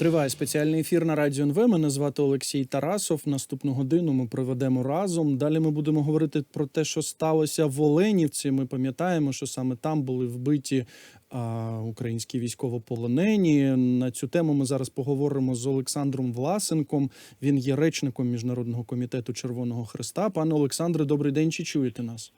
Триває спеціальний ефір на радіо НВ. Мене звати Олексій Тарасов. Наступну годину ми проведемо разом. Далі ми будемо говорити про те, що сталося в Оленівці. Ми пам'ятаємо, що саме там були вбиті а, українські військовополонені. На цю тему ми зараз поговоримо з Олександром Власенком. Він є речником міжнародного комітету Червоного Христа. Пане Олександре, добрий день. Чи чуєте нас?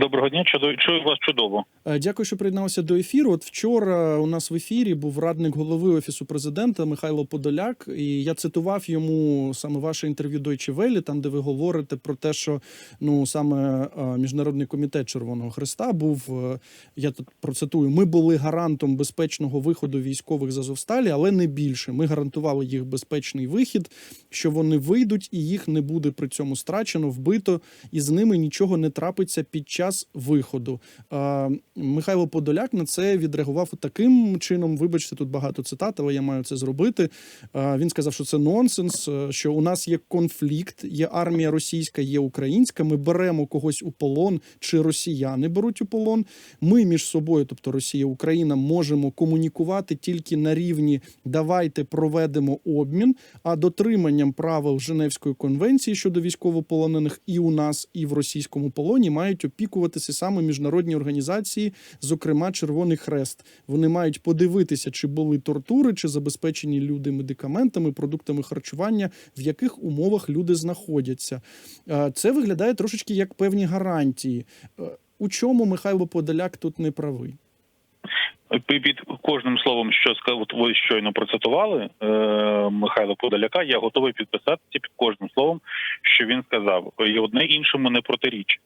Доброго дня, чую вас чудово. Е, Дякую, що приєдналися до ефіру. От вчора у нас в ефірі був радник голови офісу президента Михайло Подоляк, і я цитував йому саме ваше інтерв'ю Deutsche Welle, там де ви говорите про те, що ну саме е, міжнародний комітет Червоного Христа був. е, Я тут процитую: ми були гарантом безпечного виходу військових з Азовсталі, але не більше. Ми гарантували їх безпечний вихід, що вони вийдуть, і їх не буде при цьому страчено, вбито, і з ними нічого не трапиться під час виходу. Е, Михайло Подоляк на це відреагував таким чином. Вибачте, тут багато цитат, але я маю це зробити. Він сказав, що це нонсенс, е, що у нас є конфлікт, є армія російська, є українська. Ми беремо когось у полон, чи росіяни беруть у полон. Ми між собою, тобто Росія, Україна, можемо комунікувати тільки на рівні давайте проведемо обмін. А дотриманням правил Женевської конвенції щодо військовополонених і у нас, і в російському полоні мають опікуватися саме міжнародні організації, зокрема Червоний Хрест. Вони мають подивитися, чи були тортури, чи забезпечені люди медикаментами, продуктами харчування, в яких умовах люди знаходяться. Це виглядає трошечки як певні гарантії. У чому Михайло Подоляк тут не правий? Під кожним словом, що сказав, ви щойно процитували е, Михайла Подоляка, я готовий підписатися під кожним словом, що він сказав. І одне іншому не протирічить.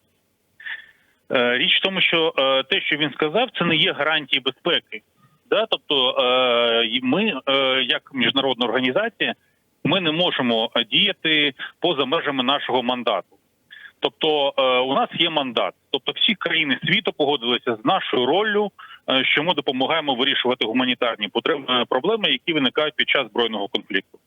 Е, річ в тому, що е, те, що він сказав, це не є гарантії безпеки. Да? Тобто, е, ми, як міжнародна організація, ми не можемо діяти поза межами нашого мандату. Тобто, у нас є мандат. Тобто, всі країни світу погодилися з нашою роллю, е, що ми допомагаємо вирішувати гуманітарні е, проблеми, які виникають під час збройного конфлікту.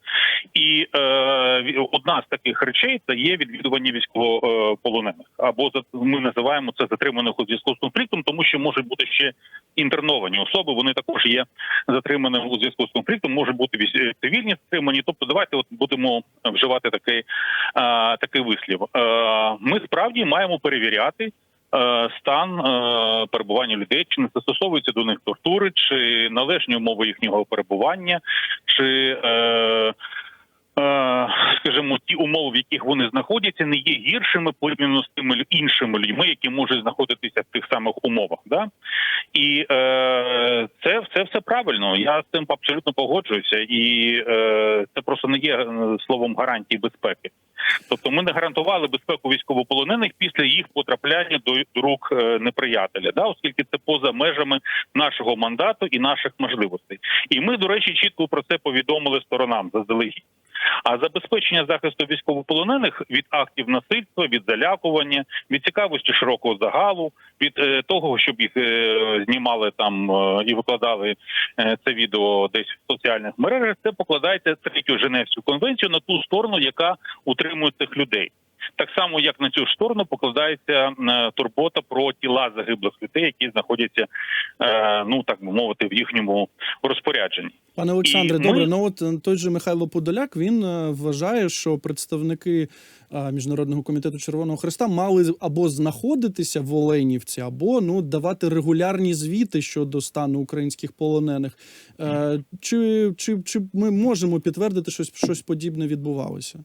І е, одна з таких речей це є відвідування військовополонених, або ми називаємо це затриманих у зв'язку з конфліктом, тому що можуть бути ще інтерновані особи. Вони також є затриманими у зв'язку з конфліктом, можуть бути військ- цивільні затримані. Тобто, давайте от будемо вживати такий, е, такий вислів. Е, ми справді маємо перевіряти. Е, Стан е, перебування людей, чи не застосовуються до них тортури, чи належні умови їхнього перебування, чи е, скажімо, ті умови, в яких вони знаходяться, не є гіршими порівняно з тими іншими людьми, які можуть знаходитися в тих самих умовах. Да? І е, це, це все правильно. Я з цим абсолютно погоджуюся, і е, це просто не є словом гарантії безпеки. Тобто, ми не гарантували безпеку військовополонених після їх потрапляння до, рук е, неприятеля, да, оскільки це поза межами нашого мандату і наших можливостей. І ми, до речі, чітко про це повідомили сторонам заздалегідь. А забезпечення захисту військовополонених від актів насильства, від залякування, від цікавості широкого загалу, від е, того, щоб їх е, знімали там е, і викладали е, це відео десь в соціальних мережах, це покладається третю Женевську конвенцію на ту сторону, яка утримує цих людей. Так само, як на цю сторону покладається е, турбота про тіла загиблих людей, які знаходяться, е, ну так би мовити, в їхньому розпорядженні. Пане Олександре, І ми- добре. Ну от е, той же Михайло Подоляк він вважає, що представники міжнародного комітету Червоного Христа мали або знаходитися в Оленівці, або ну давати регулярні звіти щодо стану українських полонених. Чи, чи, чи ми можемо підтвердити, що щось подібне відбувалося?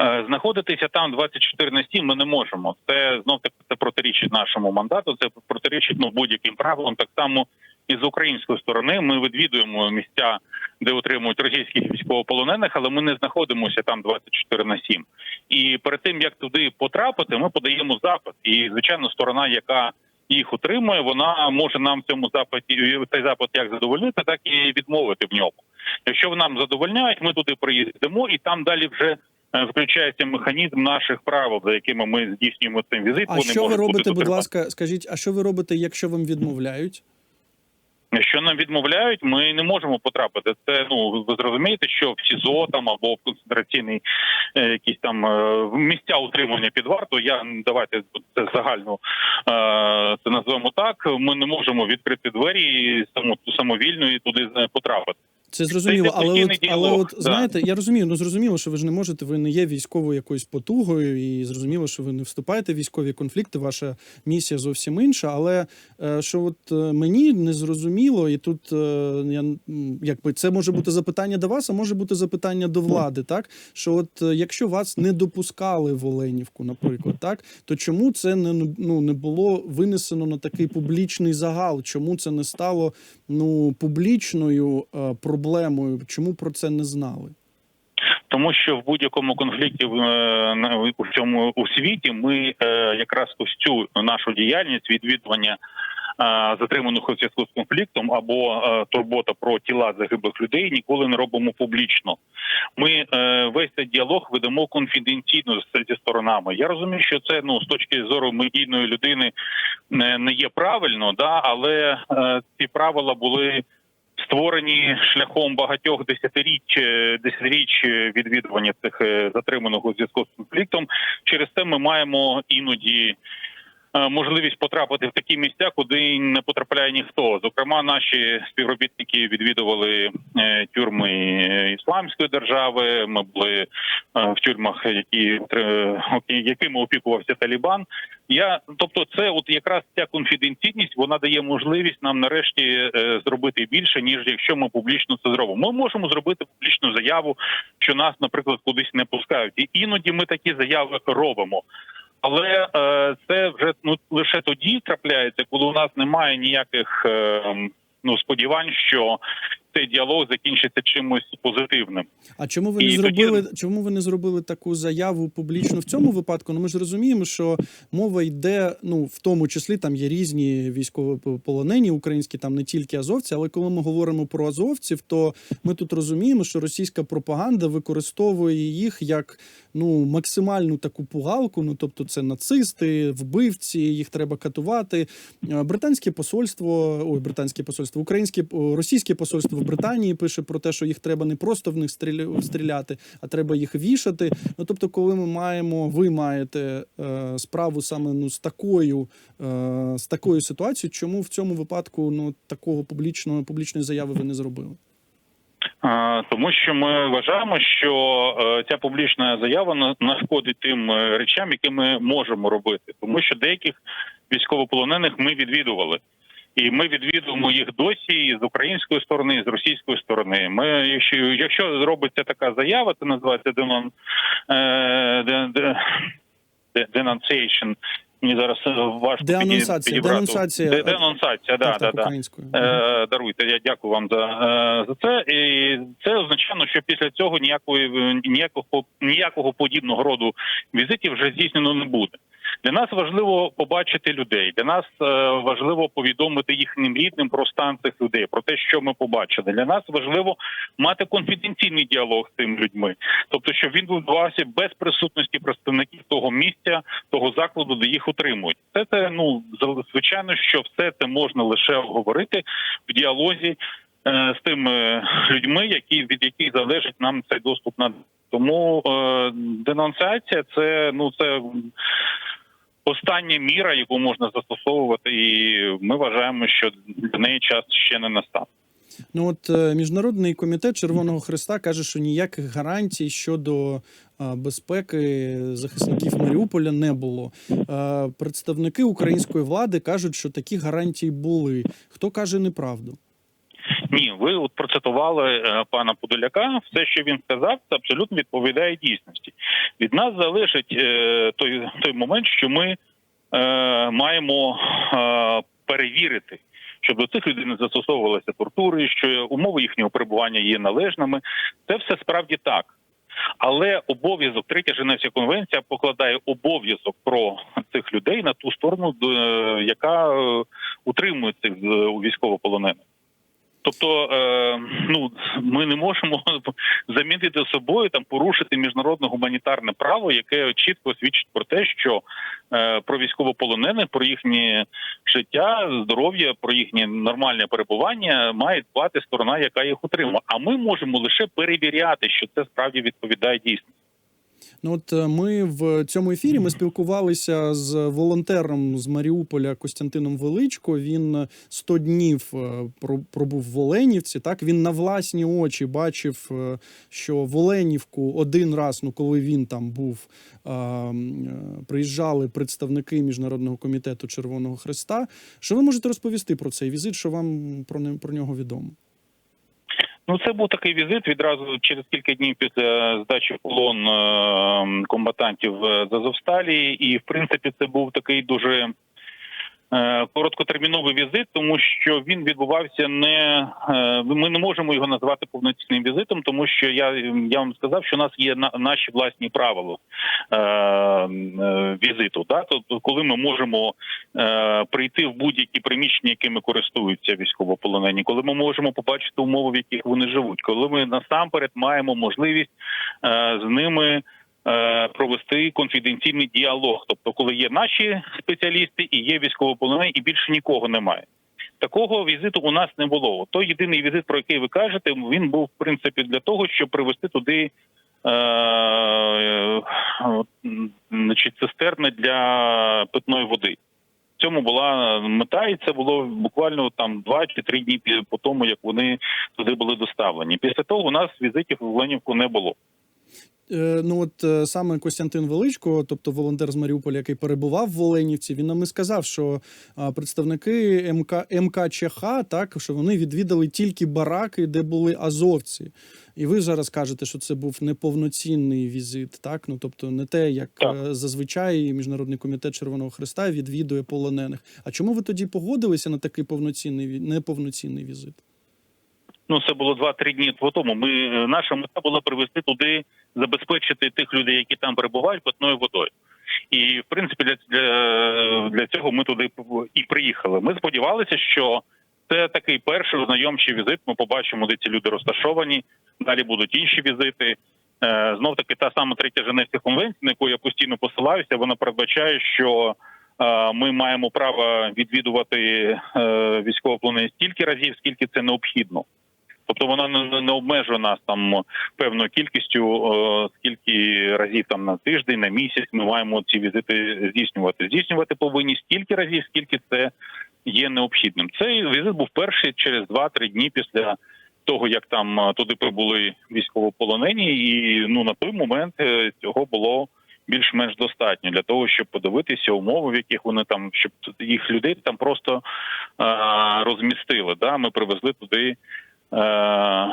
Е, Знаходитися там 24 на 7 ми не можемо. Це знов таки це протирічить нашому мандату. Це протирічить ну будь-яким правилам. Так само і з української сторони ми відвідуємо місця, де утримують російських військовополонених, але ми не знаходимося там 24 на 7. І перед тим як туди потрапити, ми подаємо запит. І звичайно, сторона, яка їх утримує, вона може нам в цьому запиті цей запит як задовольнити, так і відмовити в ньому. Якщо нам задовольняють, ми туди приїздимо, і там далі вже включається механізм наших правил, за якими ми здійснюємо цей візит. А Вони що ви робите, будь ласка, скажіть, а що ви робите, якщо вам відмовляють? Якщо нам відмовляють, ми не можемо потрапити. Це ну ви зрозумієте, що в СІЗО там або в концентраційний е, якісь там е, місця утримання під вартою. Я давайте це загально е, це назвемо так. Ми не можемо відкрити двері і само, самовільно і туди е, потрапити. Це зрозуміло, але от, але от да. знаєте, я розумію, ну зрозуміло, що ви ж не можете, ви не є військовою якоюсь потугою, і зрозуміло, що ви не вступаєте в військові конфлікти. Ваша місія зовсім інша. Але е, що от е, мені не зрозуміло, і тут е, я якби це може бути запитання до вас, а може бути запитання до влади, так що от якщо вас не допускали в Оленівку, наприклад, так то чому це не ну не було винесено на такий публічний загал? Чому це не стало ну публічною е, проблемою? Чому про це не знали? Тому що в будь-якому конфлікті в, е, цьому у світі ми е, якраз ось цю нашу діяльність відвідування е, затриманих у зв'язку з конфліктом або турбота про тіла загиблих людей ніколи не робимо публічно. Ми весь цей діалог ведемо конфіденційно зі сторонами. Я розумію, що це ну з точки зору медійної людини не, є правильно, да але ці правила були створені шляхом багатьох десятиріч е, десятиріч е, відвідування цих затриманого затриманих у зв'язку з конфліктом. Через це ми маємо іноді. Е, Можливість потрапити в такі місця, куди не потрапляє ніхто. Зокрема, наші співробітники відвідували е, тюрми ісламської держави. Ми були е, в тюрмах, які якими опікувався Талібан. Я тобто, це от якраз ця конфіденційність вона дає можливість нам нарешті зробити більше, ніж якщо ми публічно це зробимо. Ми можемо зробити публічну заяву, що нас, наприклад, кудись не пускають, і іноді ми такі заяви робимо. Але е, це вже ну лише тоді трапляється, коли у нас немає ніяких е, ну сподівань, що цей діалог закінчиться чимось позитивним. А чому ви не І зробили? тоді- Чому ви не зробили таку заяву публічно в цьому випадку? Ну ми ж розуміємо, що мова йде. Ну в тому числі там є різні військовополонені українські, там не тільки азовці. Але коли ми говоримо про азовців, то ми тут розуміємо, що російська пропаганда використовує їх як ну максимальну таку пугалку. Ну тобто, це нацисти, вбивці, їх треба катувати. Е, Британське посольство, ой, британське посольство, українське російське посольство в Британії пише про те, що їх треба не просто в них стріля- стріляти, а треба їх вішати. Ну тобто, коли ми маємо, ви маєте е, справу саме ну з такою, е, з такою ситуацією, чому в цьому випадку ну такого публічного публічної заяви ви не зробили? Тому що ми вважаємо, що е, ця публічна заява на- нашкодить тим е, речам, які ми можемо робити, тому що деяких військовополонених ми відвідували. І ми відвідуємо їх досі і з української сторони, і з російської сторони. Ми, якщо, якщо зробиться така заява, це називається денон, е, де, де, де, denunciation. Мені зараз важко. Денонсація, да, так, да, так, да. Е, даруйте, я дякую вам за, е, за це. І це означає, що після цього ніякої ніякого ніякого подібного роду візитів вже здійснено не буде. Для нас важливо побачити людей. Для нас е, важливо повідомити їхнім рідним про стан цих людей, про те, що ми побачили. Для нас важливо мати конфіденційний діалог з цими людьми, тобто, щоб він відбувався без присутності представників того місця, того закладу, де їх утримують. Це це ну звичайно, що все це можна лише обговорити в діалозі е, з тими людьми, які від яких залежить нам цей доступ на тому е, денонсація це ну це. Остання міра, яку можна застосовувати, і ми вважаємо, що для неї час ще не настав. Ну от е, міжнародний комітет Червоного Христа каже, що ніяких гарантій щодо е, безпеки захисників Маріуполя не було. Е, Представники української влади кажуть, що такі гарантії були. Хто каже неправду? Ні, ви от процитували е, пана Подоляка. Все, що він сказав, це абсолютно відповідає дійсності. Від нас залежить е, той той момент, що ми е, маємо перевірити. Щоб до цих людей не застосовувалися тортури, що умови їхнього перебування є належними, це все справді так. Але обов'язок третя Женевська конвенція покладає обов'язок про цих людей на ту сторону, яка утримує цих військовополонених. Тобто, е, ну ми не можемо замінити собою там порушити міжнародне гуманітарне право, яке чітко свідчить про те, що е, про військовополонених, про їхнє життя, здоров'я, про їхнє нормальне перебування має дбати сторона, яка їх утримує. А ми можемо лише перевіряти, що це справді відповідає дійсності. Ну от е, ми в цьому ефірі ми спілкувалися з волонтером з Маріуполя Костянтином Величко. Він е, 100 днів е, пробув в Оленівці. Так він на власні очі бачив, е, що в Оленівку один раз, ну коли він там був, е, е, приїжджали представники міжнародного комітету Червоного Христа. Що ви можете розповісти про цей візит? Що вам про про нього відомо? Ну, це був такий візит відразу через кілька днів після здачі полон е, комбатантів е, з Азовсталі. І в принципі це був такий дуже короткотерміновий візит, тому що він відбувався не е, ми не можемо його назвати повноцінним візитом, тому що я, я вам сказав, що у нас є на, наші власні правила е, е, візиту. Да? Тобто, коли ми можемо е, прийти в будь-які приміщення, якими користуються військовополонені, коли ми можемо побачити умови, в яких вони живуть, коли ми насамперед маємо можливість е, з ними. Е, Провести конфіденційний діалог, тобто, коли є наші спеціалісти і є військовополонені, і більше нікого немає. Такого візиту у нас не було. Той єдиний візит, про який ви кажете, він був в принципі для того, щоб привести туди е, значить, цистерни для питної води. В цьому була мета, і це було буквально там два чи три дні по тому, як вони туди були доставлені. Після того у нас візитів в Ленівку не було. Е, Ну от е, саме Костянтин Величко, тобто волонтер з Маріуполя, який перебував в Оленівці, він нам і сказав, що представники МК МКЧХ, так що вони відвідали тільки бараки, де були азовці. І ви зараз кажете, що це був неповноцінний візит, так ну тобто не те, як Так. е, зазвичай міжнародний комітет Червоного Христа відвідує полонених. А чому ви тоді погодилися на такий повноцінний неповноцінний візит? Ну це було два-три дні по тому. Ми е, наша мета була привезти туди, забезпечити тих людей, які там перебувають, питною водою. І в принципі для, для, для цього ми туди і приїхали. Ми сподівалися, що це такий перший знайомчий візит. Ми побачимо, де ці люди розташовані. Далі будуть інші візити. Е, Знов таки та сама третя Женевська конвенція, на яку я постійно посилаюся, вона передбачає, що е, ми маємо право відвідувати військовополонені стільки разів, скільки це необхідно. Тобто вона не, нас там певною кількістю, е, скільки разів там на тиждень, на місяць ми маємо ці візити здійснювати. Здійснювати повинні стільки разів, скільки це є необхідним. Цей візит був перший через 2-3 дні після того, як там е, туди прибули військовополонені, і ну на той момент е, цього було більш-менш достатньо для того, щоб подивитися умови, в яких вони там, щоб їх людей там просто е, розмістили. Да, ми привезли туди. Е,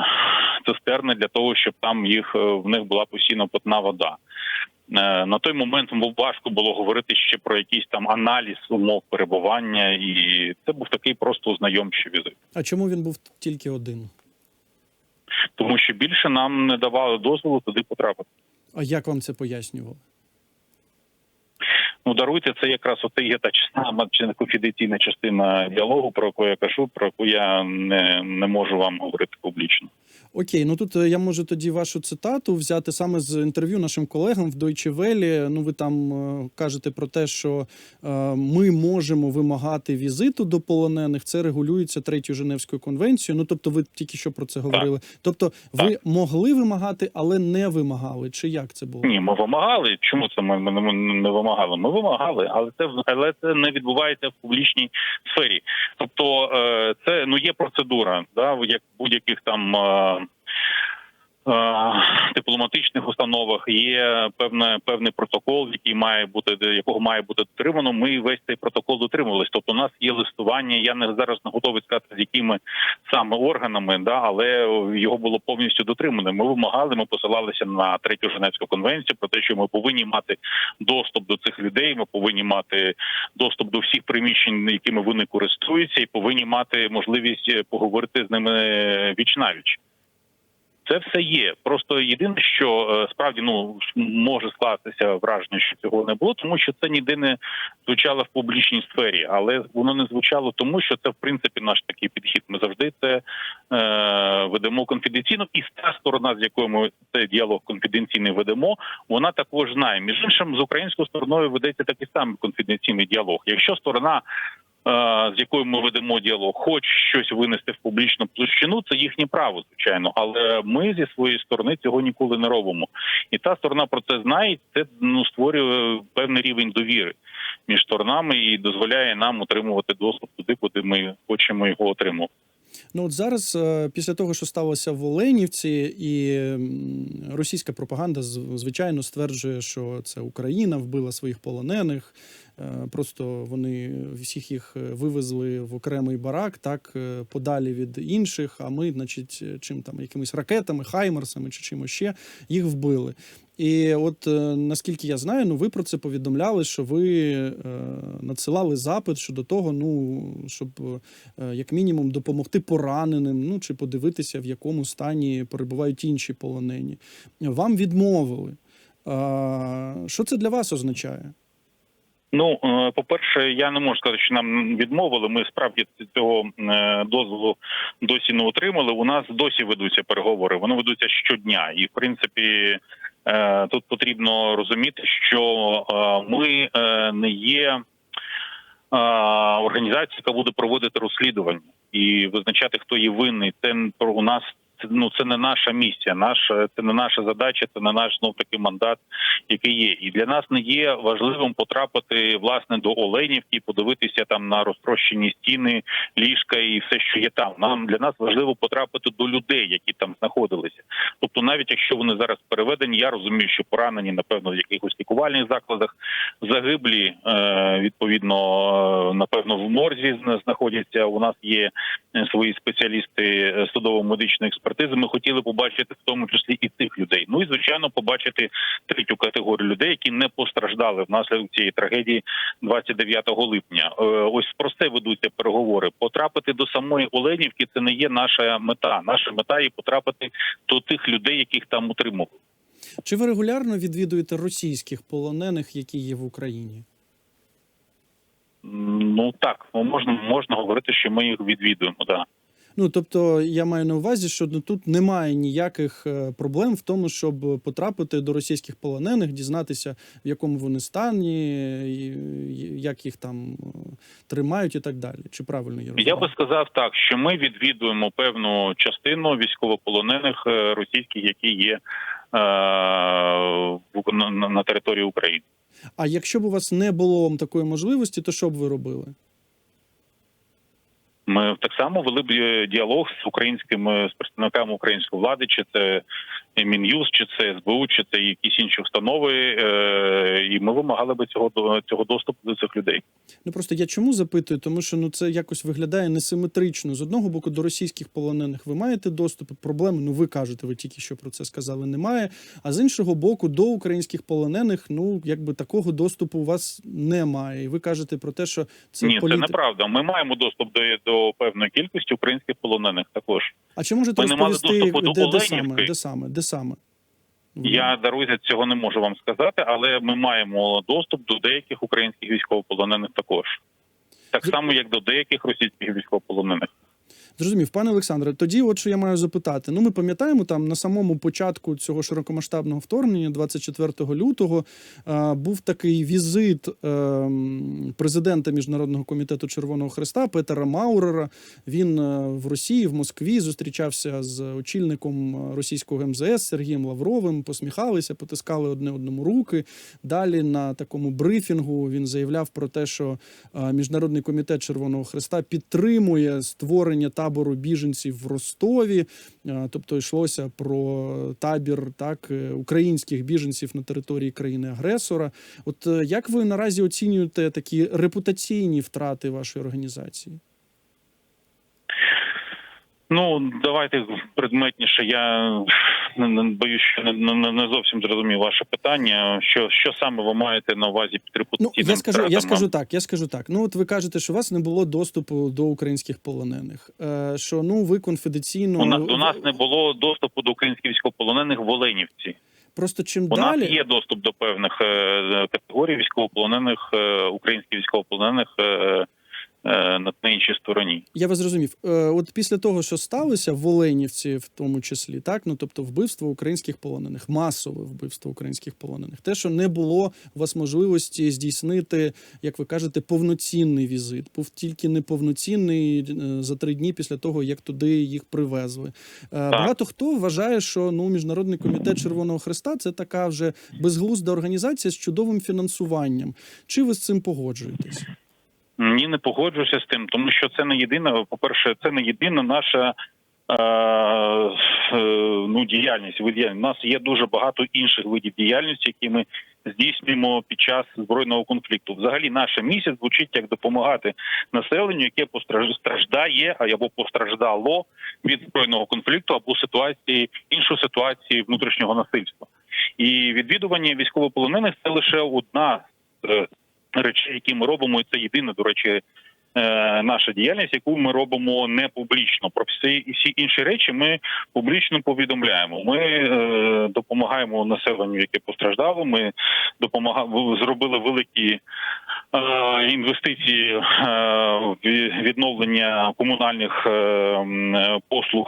Цистерни для того, щоб там їх е, в них була постійно питна вода. Е, На той момент важко було говорити ще про якийсь там аналіз умов перебування, і це був такий просто знайомчий візит. А чому він був тільки один? Тому що більше нам не давали дозволу туди потрапити. А як вам це пояснювали? Ну даруйте, це якраз оце є та частина чи не конфіденційна частина діалогу, про яку я кажу, про яку я не, не можу вам говорити публічно. Окей, ну тут е, я можу тоді вашу цитату взяти саме з інтерв'ю нашим колегам в Deutsche Welle. Ну ви там е, кажете про те, що е, ми можемо вимагати візиту до полонених. Це регулюється третьою Женевською конвенцією. Ну тобто, ви тільки що про це говорили. Тобто, ви могли вимагати, але не вимагали. Чи як це було? Ні, ми вимагали. Чому це ми не вимагали? Ми вимагали, але це але це не відбувається в публічній сфері. Тобто, е, це ну є процедура, да, як будь-яких там. Е, Дипломатичних установах є певне певний протокол, який має бути якого має бути дотримано. Ми весь цей протокол дотримувались. Тобто, у нас є листування. Я не зараз не готовий сказати з якими саме органами, да але його було повністю дотримано. Ми вимагали, ми посилалися на третю Женевську конвенцію про те, що ми повинні мати доступ до цих людей. Ми повинні мати доступ до всіх приміщень, якими вони користуються, і повинні мати можливість поговорити з ними віч навіч. Це все є. Просто єдине, що е, справді ну може скластися враження, що цього не було, тому що це ніде не звучало в публічній сфері, але воно не звучало тому, що це в принципі наш такий підхід. Ми завжди це е, ведемо конфіденційно, і та сторона, з якою ми цей діалог конфіденційний ведемо, вона також знає. Між іншим, з українською стороною ведеться такий самий конфіденційний діалог. Якщо сторона з якою ми ведемо діалог, хоч щось винести в публічну площину, це їхнє право, звичайно. Але ми зі своєї сторони цього ніколи не робимо. І та сторона про це знає. Це ну створює певний рівень довіри між сторонами і дозволяє нам отримувати доступ туди, куди ми хочемо його отримувати. Ну от зараз, е, після того, що сталося в Оленівці, і російська пропаганда звичайно стверджує, що це Україна вбила своїх полонених. е, Просто вони всіх їх е, вивезли в окремий барак, так подалі від інших. А ми, значить, чим там якимись ракетами, хаймерсами чи чимось ще їх вбили. І от е, наскільки я знаю, ну ви про це повідомляли, що ви е, надсилали запит щодо того, ну щоб е, як мінімум допомогти пораненим, ну чи подивитися, в якому стані перебувають інші полонені. Вам відмовили. Що це для вас означає? Ну, е, по-перше, я не можу сказати, що нам відмовили. Ми справді цього е, дозволу досі не отримали. У нас досі ведуться переговори. Вони ведуться щодня, і в принципі е, тут потрібно розуміти, що ми не є організацією, яка буде проводити розслідування і визначати, хто є винний. Це у нас. Це ну це не наша місія, наша це не наша задача, це не наш знов таки мандат, який є. І для нас не є важливим потрапити власне до Оленівки, подивитися там на розтрощені стіни, ліжка і все, що є там. Нам для нас важливо потрапити до людей, які там знаходилися. Тобто, навіть якщо вони зараз переведені, я розумію, що поранені, напевно, в якихось лікувальних закладах загиблі, е, відповідно, е, напевно, в морзі зна- знаходяться. У нас є е, свої спеціалісти судово-медичної експертизи. Ми хотіли побачити в тому числі і цих людей. Ну і звичайно, побачити третю категорію людей, які не постраждали внаслідок цієї трагедії 29 липня. Е, Ось про це ведуться переговори. Потрапити до самої Оленівки це не є наша мета. Наша мета є потрапити до тих людей, яких там утримували. Чи ви регулярно відвідуєте російських полонених, які є в Україні? Ну так, ну, можна можна говорити, що ми їх відвідуємо. Да. Ну тобто, я маю на увазі, що ну, тут немає ніяких е, проблем в тому, щоб потрапити до російських полонених, дізнатися, в якому вони стані, як їх там е, тримають, і так далі. Чи правильно я розумію? Я би сказав так, що ми відвідуємо певну частину військовополонених е, російських, які є е, на території України. А якщо б у вас не було такої можливості, то що б ви робили? Ми так само вели б е, діалог з українськими з представниками української влади, чи це Мін'юз, чи це СБУ, чи це якісь інші установи, е, і ми вимагали би цього цього доступу до цих людей. Ну просто я чому запитую? Тому що ну це якось виглядає несиметрично. З одного боку, до російських полонених ви маєте доступ, проблеми, ну ви кажете, ви тільки що про це сказали, немає. А з іншого боку, до українських полонених, ну якби такого доступу у вас немає. І ви кажете про те, що це Ні, політи- це неправда. Ми маємо доступ до, до певної кількості українських полонених також. А чи можете Ми не мали розповісти, доступу до де, де саме? Де саме? Де саме? Я дорозі цього не можу вам сказати, але ми маємо доступ до деяких українських військовополонених також. Так само, як до деяких російських військовополонених. Зрозумів, пане Олександре, тоді от що я маю запитати. Ну, ми пам'ятаємо, там на самому початку цього широкомасштабного вторгнення, 24 лютого, е, був такий візит е, президента Міжнародного комітету Червоного Хреста Петера Маурера. Він е, в Росії, в Москві, зустрічався з очільником е, російського МЗС Сергієм Лавровим, посміхалися, потискали одне одному руки. Далі на такому брифінгу він заявляв про те, що Міжнародний комітет Червоного Хреста підтримує створення табору біженців в Ростові. Е, Тобто йшлося про табір так е, українських біженців на території країни-агресора. От е, як ви наразі оцінюєте такі репутаційні втрати вашої організації? Ну давайте предметніше. Я не боюсь, що не, не, зовсім зрозумів ваше питання. Що що саме ви маєте на увазі під Ну я скажу, я скажу так. Я скажу так. Ну, от ви кажете, що у вас не було доступу до українських полонених. Е, Що ну ви конфіденційно У нас до нас не було доступу до українських військовополонених в Оленівці. просто чим У далі нас є доступ до певних е, категорій військовополонених, е, українських військовополонених е, е, е, на на іншій стороні. Я вас зрозумів. Е, От після того, що сталося в Оленівці, в тому числі, так ну тобто вбивство українських полонених, масове вбивство українських полонених, те, що не було у вас можливості здійснити, як ви кажете, повноцінний візит, був тільки неповноцінний е, за три дні після того, як туди їх привезли. Е, Багато хто вважає, що ну міжнародний комітет Червоного Христа це така вже безглузда організація з чудовим фінансуванням. Чи ви з цим погоджуєтесь? Ні, не погоджуюся з тим, тому що це не єдина. По перше, це не єдина наша. е, е, Ну, діяльність. У нас є дуже багато інших видів діяльності, які ми здійснюємо під час збройного конфлікту. Взагалі, наша місія звучить як допомагати населенню, яке постраж- страждає або постраждало від збройного конфлікту або ситуації іншої ситуації внутрішнього насильства. І відвідування військовополонених це лише одна е, речей, які ми робимо, і це єдина, до речі, е, наша діяльність, яку ми робимо не публічно. Про всі всі інші речі ми публічно повідомляємо. Ми е, допомагаємо населенню, яке постраждало. Ми допомагаємо зробили великі. е, Інвестиції е, в відновлення комунальних послуг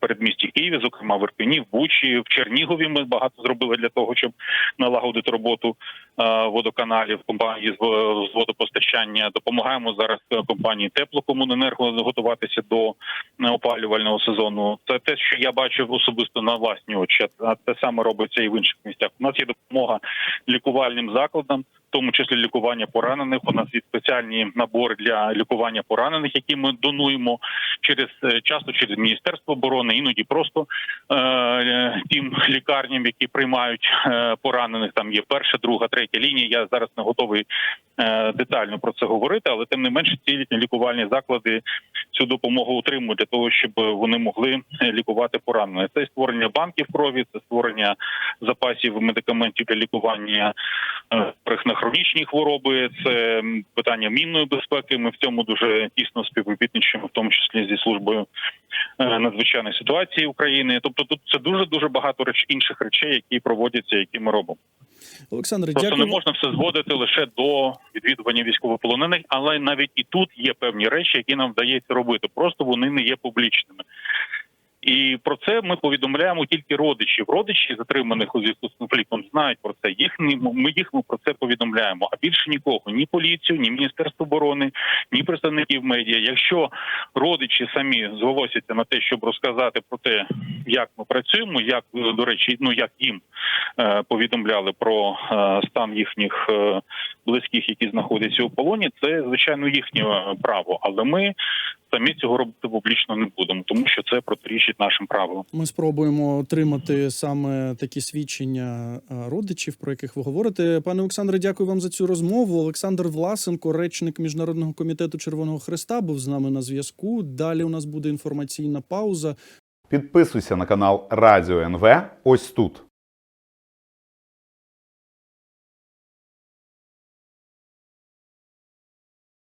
передмісті Києві, зокрема в Ірпені, в Бучі, в Чернігові. Ми багато зробили для того, щоб налагодити роботу е, водоканалів, компанії з водопостачання. Допомагаємо зараз е, компанії Теплокомуненерго готуватися до е, опалювального сезону. Це те, що я бачив особисто на власні очі. А те саме робиться і в інших місцях. У нас є допомога лікувальним закладам. В тому числі лікування поранених. У нас є спеціальні набори для лікування поранених, які ми донуємо через е, часто через міністерство оборони, іноді просто е, е, тим лікарням, які приймають е, поранених. Там є перша, друга, третя лінія. Я зараз не готовий е, детально про це говорити, але тим не менше ці лікувальні заклади цю допомогу отримують для того, щоб вони могли е, лікувати поранених. Це створення банків крові, це створення запасів медикаментів для лікування на хронічні хвороби. Це питання мінної безпеки. Ми в цьому дуже тісно співробітничаємо, в тому числі зі службою е, надзвичайної ситуації України. Тобто, тут це дуже дуже багато реч інших речей, які проводяться, які ми робимо. Олександр, Просто дякую. не можна все зводити лише до відвідування військовополонених, але навіть і тут є певні речі, які нам вдається робити. Просто вони не є публічними. І про це ми повідомляємо тільки родичів. Родичі затриманих у зв'язку з конфліктом знають про це. Їх ми їх про це повідомляємо. А більше нікого ні поліцію, ні міністерство оборони, ні представників медіа. Якщо родичі самі зголосяться на те, щоб розказати про те, як ми працюємо, як до речі, ну як їм е, повідомляли про е, стан їхніх е, близьких, які знаходяться у полоні, це звичайно їхнє право. Але ми самі цього робити публічно не будемо, тому що це протирічить нашим правилам. Ми спробуємо отримати саме такі свідчення родичів, про яких ви говорите. Пане Олександре, дякую вам за цю розмову. Олександр Власенко, речник міжнародного комітету Червоного Христа, був з нами на зв'язку. Далі у нас буде інформаційна пауза. Підписуйся на канал Радіо НВ ось тут.